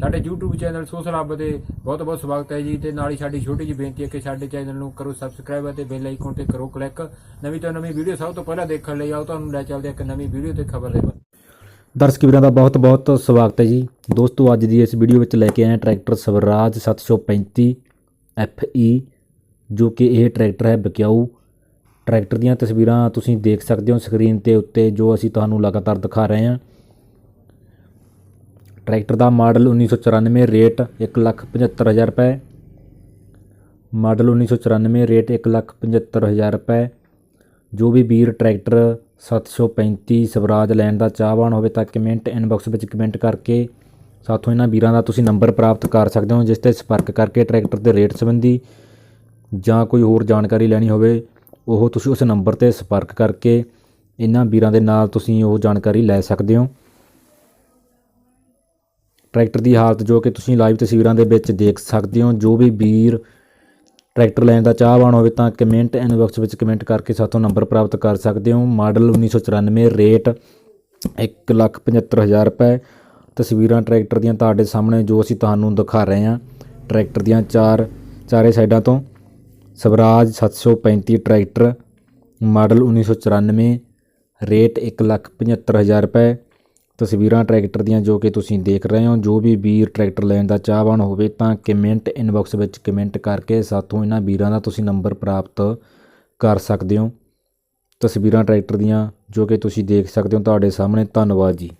ਸਾਡੇ YouTube channel social ਹੱਬ ਦੇ ਬਹੁਤ ਬਹੁਤ ਸਵਾਗਤ ਹੈ ਜੀ ਤੇ ਨਾਲ ਹੀ ਸਾਡੀ ਛੋਟੀ ਜਿਹੀ ਬੇਨਤੀ ਹੈ ਕਿ ਸਾਡੇ ਚੈਨਲ ਨੂੰ ਕਰੋ ਸਬਸਕ੍ਰਾਈਬ ਅਤੇ ਬੈਲ ਆਈਕਨ ਤੇ ਕਰੋ ਕਲਿੱਕ ਨਵੀਂ ਤੋਂ ਨਵੀਂ ਵੀਡੀਓ ਸਭ ਤੋਂ ਪਹਿਲਾਂ ਦੇਖਣ ਲਈ ਆਓ, ਤੁਹਾਨੂੰ ਲੈ ਚੱਲਦੇ ਇੱਕ ਨਵੀਂ ਵੀਡੀਓ ਤੇ ਖਬਰ ਦੇ ਬਾਰੇ ਦਰਸ਼ਕ ਵੀਰਾਂ ਦਾ ਬਹੁਤ-ਬਹੁਤ ਸਵਾਗਤ ਹੈ ਜੀ। ਦੋਸਤੋ, ਅੱਜ ਦੀ ਇਸ ਵੀਡੀਓ ਵਿੱਚ ਲੈ ਕੇ ਆਏ ਟਰੈਕਟਰ ਸਵਰਾਜ 735 FE ਜੋ ਕਿ ਇਹ ਟਰੈਕਟਰ ਹੈ ਬਕਿਆਊ। ਟਰੈਕਟਰ ਦੀਆਂ ਤਸਵੀਰਾਂ ਤੁਸੀਂ ਦੇਖ ਸਕਦੇ ਹੋ ਸਕਰੀਨ ਤੇ ਉੱਤੇ, ਜੋ ਅਸੀਂ ਤੁਹਾਨੂੰ ਲਗਾਤਾਰ ਦਿਖਾ ਰਹੇ ਹਾਂ। ਟਰੈਕਟਰ ਦਾ ਮਾਡਲ 1994 ਰੇਟ 175000 ਰੁਪਏ। ਮਾਡਲ 1994 ਰੇਟ 175000 ਰੁਪਏ। ਜੋ ਵੀ ਵੀਰ ਟਰੈਕਟਰ 735 ਸਵਰਾਜ ਲੈਣ ਦਾ ਚਾਹਵਾਨ ਹੋਵੇ ਤਾਂ ਕਮੈਂਟ ਇਨਬਾਕਸ ਵਿੱਚ ਕਮੈਂਟ ਕਰਕੇ ਸਾਥੋਂ ਇਹਨਾਂ ਵੀਰਾਂ ਦਾ ਤੁਸੀਂ ਨੰਬਰ ਪ੍ਰਾਪਤ ਕਰ ਸਕਦੇ ਹੋ, ਜਿਸ ਤੇ ਸੰਪਰਕ ਕਰਕੇ ਟਰੈਕਟਰ ਦੇ ਰੇਟ ਸੰਬੰਧੀ ਜਾਂ ਕੋਈ ਹੋਰ ਜਾਣਕਾਰੀ ਲੈਣੀ ਹੋਵੇ, ਉਹ ਤੁਸੀਂ ਉਸ ਨੰਬਰ ਤੇ ਸੰਪਰਕ ਕਰਕੇ ਇਹਨਾਂ ਵੀਰਾਂ ਦੇ ਨਾਲ ਤੁਸੀਂ ਉਹ ਜਾਣਕਾਰੀ ਲੈ ਸਕਦੇ ਹੋ। ਟਰੈਕਟਰ ਦੀ ਹਾਲਤ ਜੋ ਕਿ ਤੁਸੀਂ ਲਾਈਵ ਤਸਵੀਰਾਂ ਦੇ ਵਿੱਚ ਦੇਖ ਸਕਦੇ ਹੋ, ਜੋ ਵੀ ਵੀਰ ਟਰੈਕਟਰ ਲੈਣ ਦਾ ਚਾਹਵਾਨ ਹੋਵੇ ਤਾਂ ਕਮੈਂਟ ਇਨਬਾਕਸ ਵਿੱਚ ਕਮੈਂਟ ਕਰਕੇ ਸਾਥੋਂ ਨੰਬਰ ਪ੍ਰਾਪਤ ਕਰ ਸਕਦੇ ਹੋ। ਮਾਡਲ 1994 ਰੇਟ 175000 ਰੁਪਏ। ਤਸਵੀਰਾਂ ਟਰੈਕਟਰ ਦੀਆਂ ਤੁਹਾਡੇ ਸਾਹਮਣੇ ਜੋ ਅਸੀਂ ਤੁਹਾਨੂੰ ਦਿਖਾ ਰਹੇ ਹਾਂ। ਟਰੈਕਟਰ ਦੀਆਂ ਚਾਰ, ਚਾਰੇ ਸਾਈਡਾਂ ਤੋਂ ਸਵਰਾਜ 735 ਟਰੈਕਟਰ, ਮਾਡਲ 1994 ਰੇਟ 175000 ਰੁਪਏ। ਤਸਵੀਰਾਂ ਟਰੈਕਟਰ ਦੀਆਂ ਜੋ ਕਿ ਤੁਸੀਂ ਦੇਖ ਰਹੇ ਹੋ, ਜੋ ਵੀ ਵੀਰ ਟਰੈਕਟਰ ਲੈਣ ਦਾ ਚਾਹਵਾਨ ਹੋਵੇ ਤਾਂ ਕਮੈਂਟ ਇਨਬਾਕਸ ਵਿੱਚ ਕਮੈਂਟ ਕਰਕੇ ਸਾਥੋਂ ਇਹਨਾਂ ਵੀਰਾਂ ਦਾ ਤੁਸੀਂ ਨੰਬਰ ਪ੍ਰਾਪਤ ਕਰ ਸਕਦੇ ਹੋ। ਤਸਵੀਰਾਂ ਟਰੈਕਟਰ ਦੀਆਂ ਜੋ ਕਿ ਤੁਸੀਂ ਦੇਖ ਸਕਦੇ ਹੋ ਤੁਹਾਡੇ ਸਾਹਮਣੇ। ਧੰਨਵਾਦ ਜੀ।